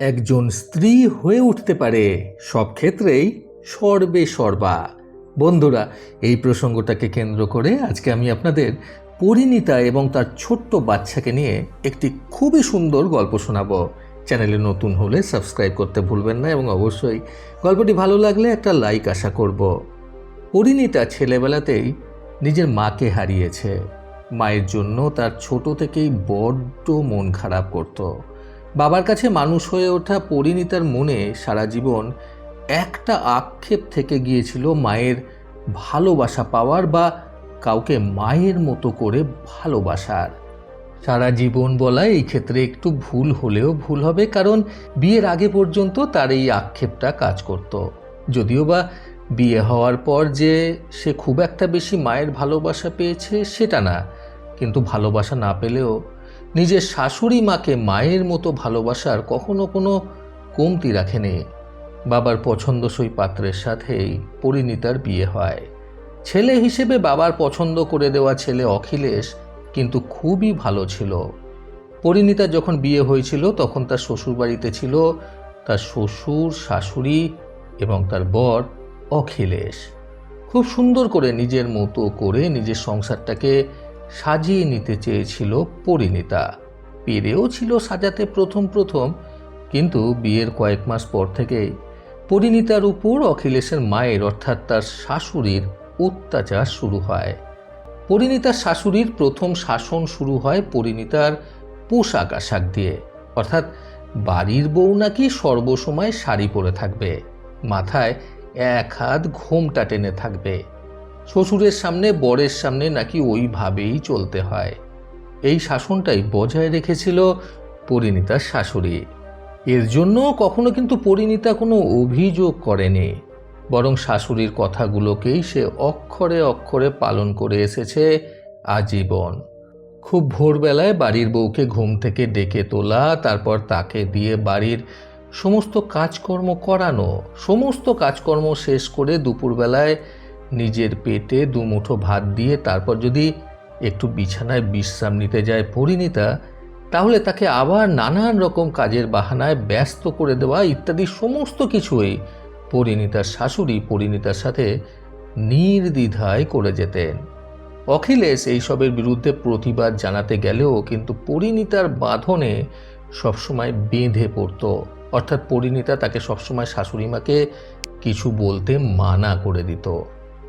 একজন স্ত্রী হয়ে উঠতে পারে সব ক্ষেত্রেই সর্বে সর্বা। বন্ধুরা, এই প্রসঙ্গটাকে কেন্দ্র করে আজকে আমি আপনাদের পরিণীতা এবং তার ছোট্ট বাচ্চাকে নিয়ে একটি খুবই সুন্দর গল্প শোনাব। চ্যানেলে নতুন হলে সাবস্ক্রাইব করতে ভুলবেন না এবং অবশ্যই গল্পটি ভালো লাগলে একটা লাইক আশা করব। পরিণীতা ছেলেবেলাতেই নিজের মাকে হারিয়েছে। মায়ের জন্য তার ছোট থেকেই বড্ড মন খারাপ করত। বাবার কাছে মানুষ হয়ে ওঠা পরিণীতার মনে সারা জীবন একটা আক্ষেপ থেকে গিয়েছিল মায়ের ভালোবাসা পাওয়ার বা কাউকে মায়ের মতো করে ভালোবাসার। সারা জীবন বলা এই ক্ষেত্রে একটু ভুল হলেও ভুল হবে, কারণ বিয়ের আগে পর্যন্ত তার এই আক্ষেপটা কাজ করত। যদিও বা বিয়ে হওয়ার পর যে সে খুব একটা বেশি মায়ের ভালোবাসা পেয়েছে সেটা না, কিন্তু ভালোবাসা না পেলেও নিজের শাশুড়ি মাকে মায়ের মতো ভালোবাসার কখনো কোনো কমতি রাখেনি। বাবার পছন্দসই পাত্রের সাথেই পরিণীতার বিয়ে হয়। ছেলে হিসেবে বাবার পছন্দ করে দেওয়া ছেলে অখিলেশ কিন্তু খুবই ভালো ছিল। পরিণীতা যখন বিয়ে হয়েছিল তখন তার শ্বশুরবাড়িতে ছিল তার শ্বশুর, শাশুড়ি এবং তার বর অখিলেশ। খুব সুন্দর করে নিজের মতো করে নিজের সংসারটাকে সাজিয়ে নিতে চেয়েছিল পরিণীতা। পেরেও ছিল সাজাতে প্রথম প্রথম, কিন্তু বিয়ের কয়েক মাস পর থেকেই পরিণীতার উপর অখিলেশের মায়ের অর্থাৎ তার শাশুড়ির অত্যাচার শুরু হয়। পরিণীতার শাশুড়ির প্রথম শাসন শুরু হয় পরিণীতার পোশাক আশাক দিয়ে। অর্থাৎ বাড়ির বউ নাকি সর্বসময় শাড়ি পরে থাকবে, মাথায় এক হাত ঘোমটা টেনে থাকবে। শ্বশুরের সামনে, বরের সামনে নাকি ওইভাবেই চলতে হয়। এই শাসনটাই বজায় রেখেছিল পরিণীতার শাশুড়ি। এর জন্য কখনো কিন্তু পরিণীতা কোনো অভিযোগ করেনি। বরং শাশুড়ির কথাগুলোকেই সে অক্ষরে অক্ষরে পালন করে এসেছে আজীবন। খুব ভোরবেলায় বাড়ির বউকে ঘুম থেকে ডেকে তোলা, তারপর তাকে দিয়ে বাড়ির সমস্ত কাজকর্ম করানো, সমস্ত কাজকর্ম শেষ করে দুপুরবেলায় নিজের পেটে দুমুঠো ভাত দিয়ে তারপর যদি একটু বিছানায় বিশ্রাম নিতে যায় পরিণীতা, তাহলে তাকে আবার নানান রকম কাজের বাহানায় ব্যস্ত করে দেওয়া ইত্যাদি সমস্ত কিছুই পরিণীতার শাশুড়ি পরিণীতার সাথে নির্দ্বিধায় করে যেতেন। অখিলেশ এইসবের বিরুদ্ধে প্রতিবাদ জানাতে গেলেও কিন্তু পরিণীতার বাঁধনে সবসময় বেঁধে পড়ত। অর্থাৎ পরিণীতা তাকে সবসময় শাশুড়ি মাকে কিছু বলতে মানা করে দিত।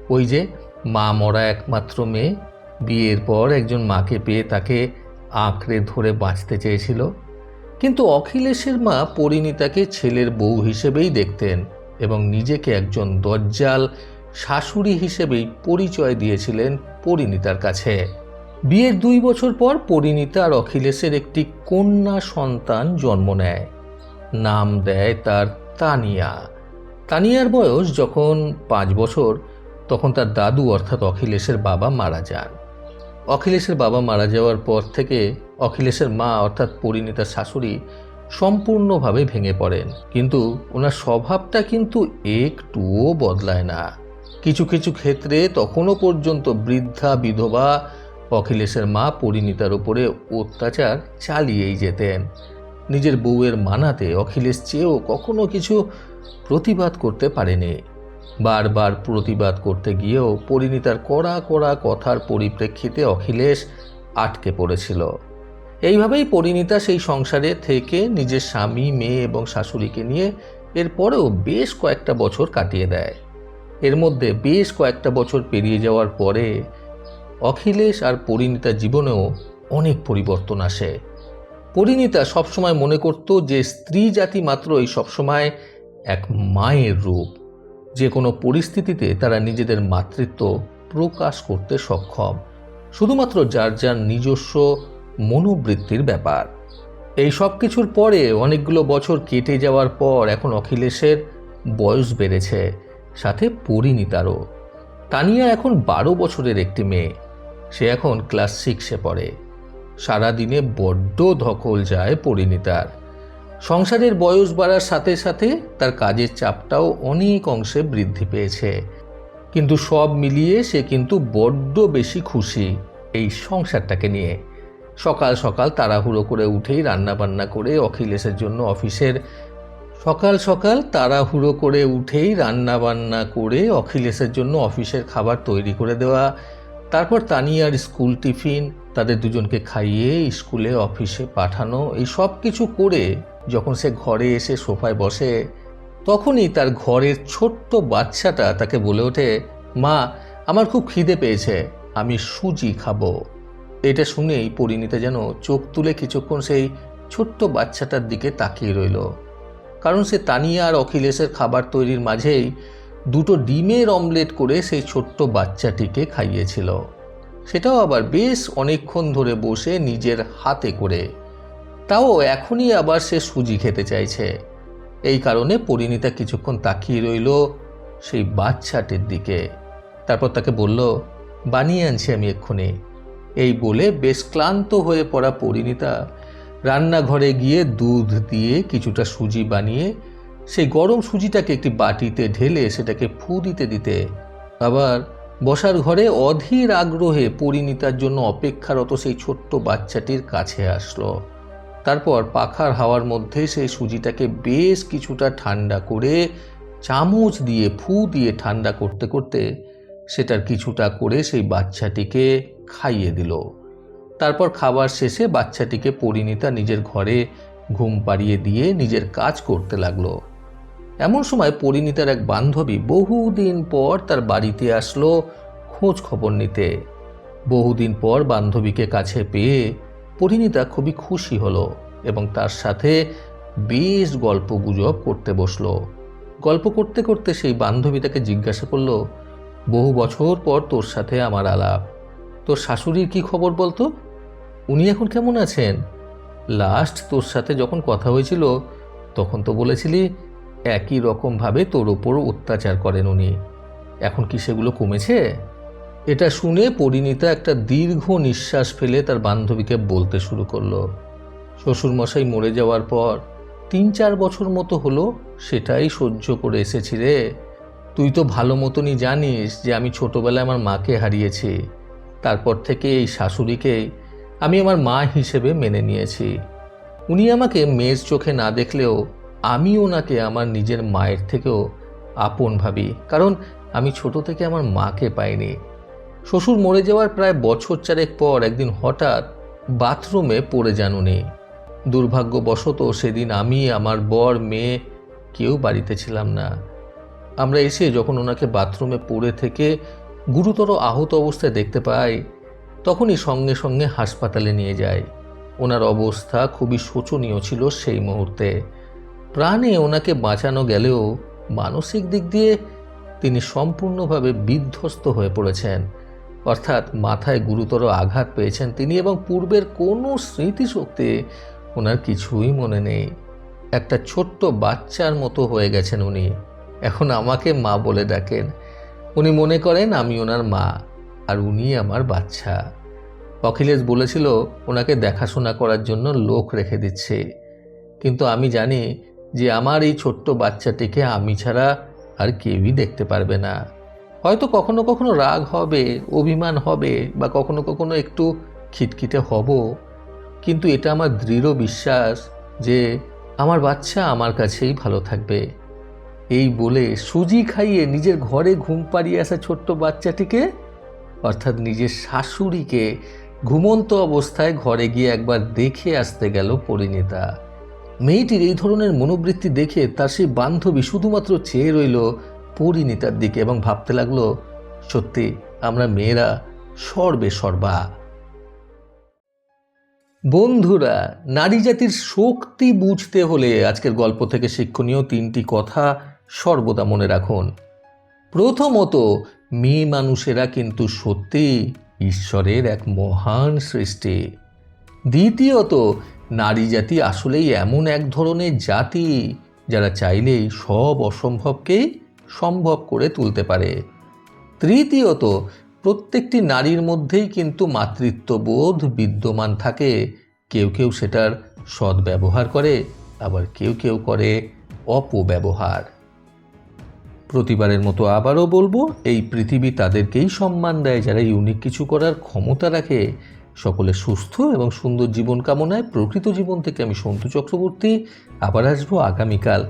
ওই যে মা মরা একমাত্র মেয়ে, বিয়ের পর একজন মাকে পেয়ে তাকে আঁকড়ে ধরে বাঁচতে চেয়েছিল। কিন্তু অখিলেশের মা পরিণীতাকে ছেলের বউ হিসেবেই দেখতেন এবং নিজেকে একজন দজ্জাল শাশুড়ি হিসেবেই পরিচয় দিয়েছিলেন পরিণীতার কাছে। বিয়ের দুই বছর পর পরিণীতা আর অখিলেশের একটি কন্যা সন্তান জন্ম নেয়। নাম দেয় তার তানিয়া। তানিয়ার বয়স যখন পাঁচ বছর তখন তার দাদু অর্থাৎ অখিলেশের বাবা মারা যান। অখিলেশের বাবা মারা যাওয়ার পর থেকে অখিলেশের মা অর্থাৎ পরিণীতার শাশুড়ি সম্পূর্ণভাবে ভেঙে পড়েন। কিন্তু ওনার স্বভাবটা কিন্তু একটুও বদলায় না। কিছু কিছু ক্ষেত্রে তখনও পর্যন্ত বৃদ্ধা, বিধবা অখিলেশের মা পরিণীতার উপরে অত্যাচার চালিয়েই যেতেন। নিজের বউয়ের মানাতে অখিলেশ চেয়েও কখনো কিছু প্রতিবাদ করতে পারেনি। বারবার প্রতিবাদ করতে গিয়েও পরিণীতার কড়া কড়া কথার পরিপ্রেক্ষিতে অখিলেশ আটকে পড়েছিল। এইভাবেই পরিণীতা সেই সংসারে থেকে নিজের স্বামী, মেয়ে এবং শাশুড়িকে নিয়ে এরপরেও বেশ কয়েকটা বছর কাটিয়ে দেয়। এর মধ্যে বেশ কয়েকটা বছর পেরিয়ে যাওয়ার পরে অখিলেশ আর পরিণীতা জীবনেও অনেক পরিবর্তন আসে। পরিণীতা সবসময় মনে করত যে স্ত্রী জাতি মাত্রই সবসময় এক মায়ের রূপ। যে কোনো পরিস্থিতিতে তারা নিজেদের মাতৃত্ব প্রকাশ করতে সক্ষম। শুধুমাত্র যার যার নিজস্ব মনোবৃত্তির ব্যাপার। এই সব কিছুর পরে অনেকগুলো বছর কেটে যাওয়ার পর এখন অখিলেশের বয়স বেড়েছে, সাথে পরিণীতারও। তানিয়া এখন বারো বছরের একটি মেয়ে। সে এখন ক্লাস সিক্সে পড়ে। সারাদিনে বড্ড ধকল যায় পরিণীতার। সংসারের বয়স বাড়ার সাথে সাথে তার কাজের চাপটাও অনেক অংশে বৃদ্ধি পেয়েছে। কিন্তু সব মিলিয়ে সে কিন্তু বড্ড বেশি খুশি এই সংসারটাকে নিয়ে। সকাল সকাল তাড়াহুড়ো করে উঠেই রান্না বান্না করে অখিলেশের জন্য অফিসের সকাল সকাল তাড়াহুড়ো করে উঠেই রান্না বান্না করে অখিলেশের জন্য অফিসের খাবার তৈরি করে দেওয়া, তারপর তানিয়ার স্কুল টিফিন, তাদের দুজনকে খাইয়ে স্কুলে অফিসে পাঠানো, এই সব কিছু করে যখন সে ঘরে এসে সোফায় বসে, তখনই তার ঘরের ছোট্ট বাচ্চাটা তাকে বলে ওঠে, মা, আমার খুব খিদে পেয়েছে, আমি সুজি খাব। এটা শুনেই পরিণীতা যেন চোখ তুলে কিছুক্ষণ সেই ছোট্ট বাচ্চাটার দিকে তাকিয়ে রইল। কারণ সে তানিয়া আর অখিলেশের খাবার তৈরির মাঝেই দুটো ডিমের অমলেট করে সেই ছোট্ট বাচ্চাটিকে খাইয়েছিল। সেটাও আবার বেশ অনেকক্ষণ ধরে বসে নিজের হাতে করে। তাও এখনই আবার সে সুজি খেতে চাইছে। এই কারণে পরিণীতা কিছুক্ষণ তাকিয়ে রইল সেই বাচ্চাটির দিকে। তারপর তাকে বলল, বানিয়ে আনছি আমি এক্ষুনি। এই বলে বেশ ক্লান্ত হয়ে পড়া পরিণীতা রান্নাঘরে গিয়ে দুধ দিয়ে কিছুটা সুজি বানিয়ে সেই গরম সুজিটাকে একটি বাটিতে ঢেলে সেটাকে ফু দিতে দিতে আবার বসার ঘরে অধীর আগ্রহে পরিণীতার জন্য অপেক্ষারত সেই ছোট্ট বাচ্চাটির কাছে আসলো। তারপর পাখার হাওয়ার মধ্যে সেই সুজিটাকে বেশ কিছুটা ঠান্ডা করে চামচ দিয়ে ফু দিয়ে ঠান্ডা করতে করতে সেটার কিছুটা করে সেই বাচ্চাটিকে খাইয়ে দিল। তারপর খাবার শেষে বাচ্চাটিকে পরিণীতা নিজের ঘরে ঘুম পাড়িয়ে দিয়ে নিজের কাজ করতে লাগল। এমন সময় পরিণীতার এক বান্ধবী বহুদিন পর তার বাড়িতে আসলো খোঁজ খবর নিতে। বহুদিন পর বান্ধবীকে কাছে পেয়ে পরিণীতা খুবই খুশি হলো এবং তার সাথে বেশ গল্প গুজব করতে বসল। গল্প করতে করতে সেই বান্ধবী তাকে জিজ্ঞাসা করল, বহু বছর পর তোর সাথে আমার আলাপ, তোর শাশুড়ির কি খবর বলতো? উনি এখন কেমন আছেন? লাস্ট তোর সাথে যখন কথা হয়েছিল, তখন তো বলেছিলি একই রকমভাবে তোর ওপর অত্যাচার করেন উনি। এখন কি সেগুলো কমেছে? এটা শুনে পরিণীতা একটা দীর্ঘ নিঃশ্বাস ফেলে তার বান্ধবীকে বলতে শুরু করল। শ্বশুরমশাই মরে যাওয়ার পর তিন চার বছর মতো হলো, সেটাই সহ্য করে এসেছি রে। তুই তো ভালো মতনই জানিস যে আমি ছোটবেলায় আমার মাকে হারিয়েছি। তারপর থেকে এই শাশুড়িকে আমি আমার মা হিসেবে মেনে নিয়েছি। উনি আমাকে মেয়ের চোখে না দেখলেও আমি ওনাকে আমার নিজের মায়ের থেকেও আপন ভাবি। কারণ আমি ছোট থেকে আমার মাকে পাইনি। শ্বশুর মরে যাওয়ার প্রায় বছর চারেক পর একদিন হঠাৎ বাথরুমে পড়ে যান উনি। দুর্ভাগ্যবশত সেদিন আমি, আমার বর, মেয়ে কেউ বাড়িতে ছিলাম না। আমরা এসে যখন ওনাকে বাথরুমে পড়ে থেকে গুরুতর আহত অবস্থায় দেখতে পাই, তখনই সঙ্গে সঙ্গে হাসপাতালে নিয়ে যায় ওনার অবস্থা খুবই শোচনীয় ছিল সেই মুহূর্তে। প্রাণে ওনাকে বাঁচানো গেলেও মানসিক দিক দিয়ে তিনি সম্পূর্ণভাবে বিধ্বস্ত হয়ে পড়েছেন। অর্থাৎ মাথায় গুরুতর আঘাত পেয়েছেন তিনি এবং পূর্বের কোনো স্মৃতিশক্তি ওনার কিছুই মনে নেই। একটা ছোট্ট বাচ্চার মতো হয়ে গেছেন উনি। এখন আমাকে মা বলে ডাকেন। উনি মনে করেন আমি ওনার মা আর উনি আমার বাচ্চা। অখিলেশ বলেছিল, ওনাকে দেখাশোনা করার জন্য লোক রেখে দিচ্ছে। কিন্তু আমি জানি যে আমার এই ছোট্ট বাচ্চাটিকে আমি ছাড়া আর কেউই দেখতে পারবে না। হয়তো কখনো কখনো রাগ হবে, অভিমান হবে বা কখনো কখনো একটু খিটখিটে হব। কিন্তু এটা আমার দৃঢ় বিশ্বাস যে আমার বাচ্চা আমার কাছেই ভালো থাকবে। এই বলে সুজি খাইয়ে নিজের ঘরে ঘুম পাড়িয়ে আসা ছোট্ট বাচ্চাটিকে, অর্থাৎ নিজের শাশুড়িকে, ঘুমন্ত অবস্থায় ঘরে গিয়ে একবার দেখে আসতে গেল পরিণীতা। মেয়েটির এই ধরনের মনোবৃত্তি দেখে তার সেই বান্ধবী শুধুমাত্র চেয়ে রইল পরিণীতার দিকে এবং ভাবতে লাগল, সত্যি, আমরা মেয়েরা সর্বে সর্বা। বন্ধুরা, নারী জাতির শক্তি বুঝতে হলে আজকের গল্প থেকে শিক্ষণীয় তিনটি কথা সর্বদা মনে রাখুন। প্রথমত, মেয়ে মানুষেরা কিন্তু সত্যি ঈশ্বরের এক মহান সৃষ্টি। দ্বিতীয়ত, নারী জাতি আসলেই এমন এক ধরনের জাতি যারা চাইলেই সব অসম্ভবকেই সম্ভব করে তুলতে পারে। তৃতীয়ত, প্রত্যেকটি নারীর মধ্যেই কিন্তু মাতৃত্ববোধ বিদ্যমান থাকে। কেউ কেউ সেটার সদ্ব্যবহার করে, আবার কেউ কেউ করে অপব্যবহার। প্রতিবারের মতো আবারও বলব, এই পৃথিবী তাদেরকেই সম্মান দেয় যারা ইউনিক কিছু করার ক্ষমতা রাখে। সকলের সুস্থ এবং সুন্দর জীবন কামনায় প্রকৃত জীবন থেকে আমি সন্তু চক্রবর্তী। আবার আসব আগামীকাল